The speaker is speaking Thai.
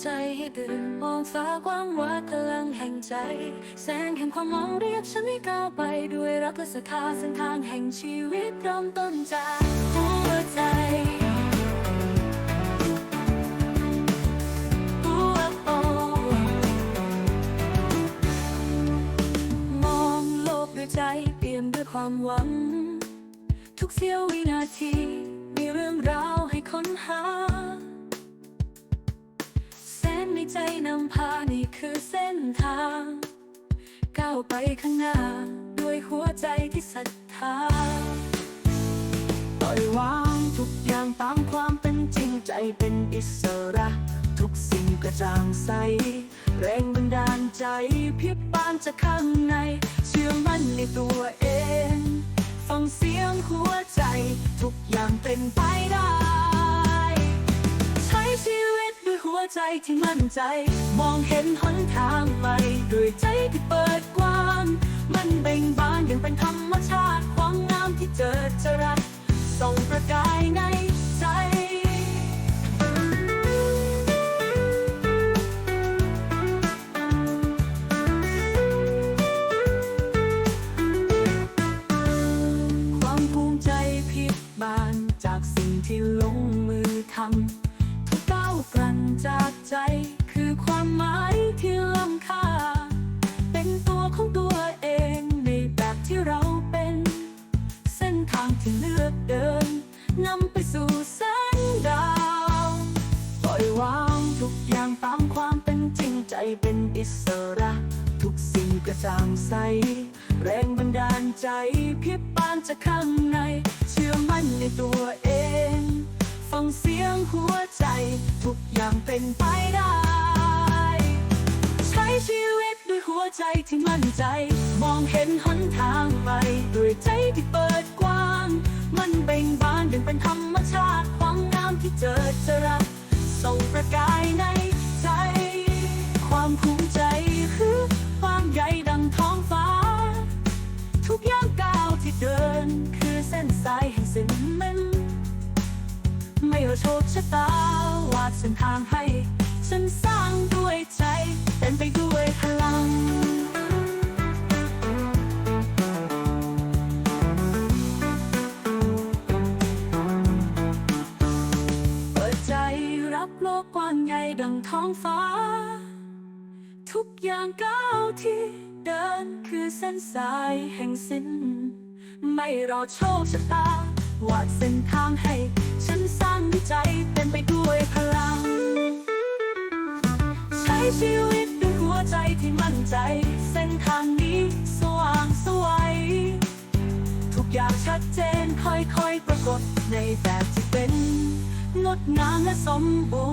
ใจให้ตื่นมองฟ้ากว้างวัดพลังแห่งใจ แสงแห่งความหวังเรียกฉันให้ก้าวไปด้วยรักและศรัทธาเส้นทางแห่งชีวิตเริ่มต้นจากหัวใจหัวโตมองโลกด้วยใจเปลี่ยนด้วยความหวัง ทุกเสี้ยววินาที มีเรื่องราวให้ค้นหา ใจนำพานี่คือเส้นทาง ก้าวไปข้างหน้า ด้วยหัวใจที่ศรัทธาปล่อยวางทุกอย่างตามความเป็นจริงใจเป็นอิสระ ทุกสิ่งกระจ่างใส แรงบันดาลใจเพียบปานจากข้างในเชื่อม วใจที่มั่นใจ มองเห็นหนทางใหม่ด้วยใจที่เปิดกว้าง มันเบ่งบานอย่างเป็นธรรมชาติ ความงามที่เจอจรัสส่องประกายในใจความภูมิใจพิบานจากสิ่งที่ลงมือทำ ใจ คือความหมายที่ล้ำค่า เป็นตัวของตัวเองในแบบที่เราเป็น เส้นทางที่เลือกเดินนำไปสู่แสงดาวปล่อยวางทุกอย่างตามความเป็นจริงใจเป็นอิสระ ทุกสิ่งกระจ่างใส แรงบันดาลใจพียบปานจากข้างใน เชื่อมั่นในตัวเอง งเสียงหัวใจ ทุกอย่างเป็นไปได้ ใช้ชีวิตด้วยหัวใจที่มั่นใจ มองเห็นหนทางใหม่ด้วยใจที่เปิดกว้าง มันเบ่งบานดึงเป็นธรรมชาติความงามที่เจอจรัสส่งประกายในใจ ความภูมิใจคือความใหญ่ดังท้องฟ้า ทุกย่างก้าวที่เดินคือเส้นสายแห่งสิ่งมัน ไม่ว่าโชคชะตาวาดเส้นทางให้ ฉันสร้างด้วยใจเต็มไปด้วยพลัง เปิดใจรับโลกกว้างใหญ่ดังท้องฟ้า ทุกอย่างก้าวที่เดินคือเส้นสายแห่งสิ้น ไม่รอโชคชะตาวาดเส้นทางให้ฉัน ใจเต็มไปด้วยพลัง ใช้ชีวิตด้วยหัวใจที่มั่นใจ เส้นทางนี้สว่างสวัยทุกอย่างชัดเจนค่อยๆปรากฏในแบบที่เป็นงดงามและสมบูรณ